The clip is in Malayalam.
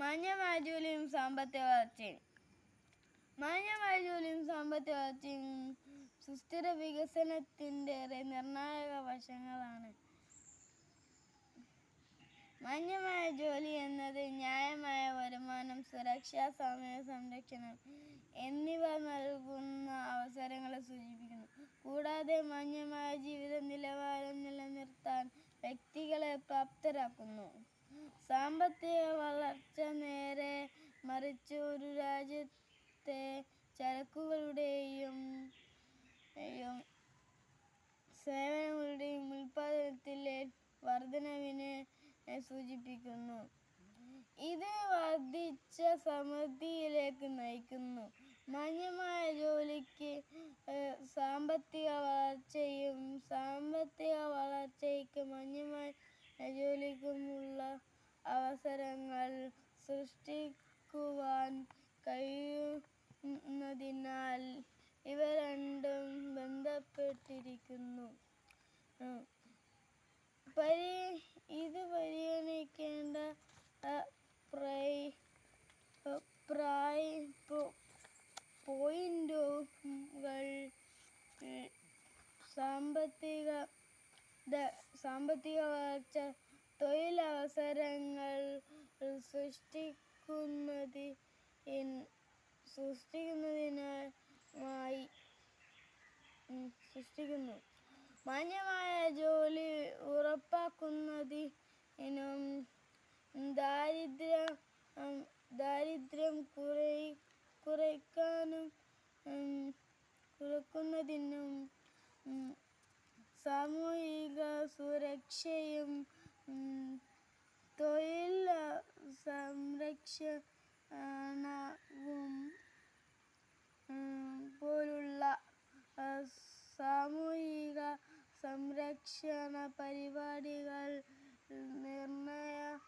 മാന്യമായ ജോലിയും സാമ്പത്തിക വളർച്ചയും. മാന്യമായ ജോലിയും സാമ്പത്തിക വളർച്ചയും സുസ്ഥിര വികസനത്തിന്റെ നിർണായക വശങ്ങളാണ്. മാന്യമായ ജോലി എന്നത് ന്യായമായ വരുമാനം സുരക്ഷ സമയ സംരക്ഷണം എന്നിവ നൽകുന്ന അവസരങ്ങളെ സൂചിപ്പിക്കുന്നു. കൂടാതെ മാന്യമായ ജീവിത നിലവാരം നിലനിർത്താൻ വ്യക്തികളെ പ്രാപ്തരാക്കുന്നു. സാമ്പത്തിക വളർച്ച നേരെ മറിച്ച് ഒരു രാജ്യത്തെ ചരക്കുകളുടെയും സേവനങ്ങളുടെയും ഉൽപ്പാദനത്തിലെ വർധനവിനെ സൂചിപ്പിക്കുന്നു. ഇത് വർദ്ധിച്ച സമൃദ്ധിയിലേക്ക് നയിക്കുന്നു. മാന്യമായ ജോലിക്ക് സാമ്പത്തിക വളർച്ചയും സാമ്പത്തിക വളർച്ചയ്ക്ക് മാന്യമായ ജോലിക്കുമുള്ള അവസരങ്ങൾ സൃഷ്ടിക്കുവാൻ കഴിയുന്നതിനാൽ ഇവ രണ്ടും ബന്ധപ്പെട്ടിരിക്കുന്നു. പരി ഇത് പരിഗണിക്കേണ്ട പ്രൈ പ്രായ പോയിന്റുകൾ സാമ്പത്തിക സാമ്പത്തിക വളർച്ച തൊഴിലവസരങ്ങൾ സൃഷ്ടിക്കുന്നതി സൃഷ്ടിക്കുന്നതിനായി സൃഷ്ടിക്കുന്നു. മാന്യമായ ജോലി ഉറപ്പാക്കുന്നതിനും ദാരിദ്ര്യ ദാരിദ്ര്യം കുറയി കുറയ്ക്കാനും കുറക്കുന്നതിനും സാമൂഹിക സുരക്ഷയും തൊഴിൽ സംരക്ഷണവും പോലുള്ള സാമൂഹിക സംരക്ഷണ പരിപാടികൾ നിർണായകമാണ്.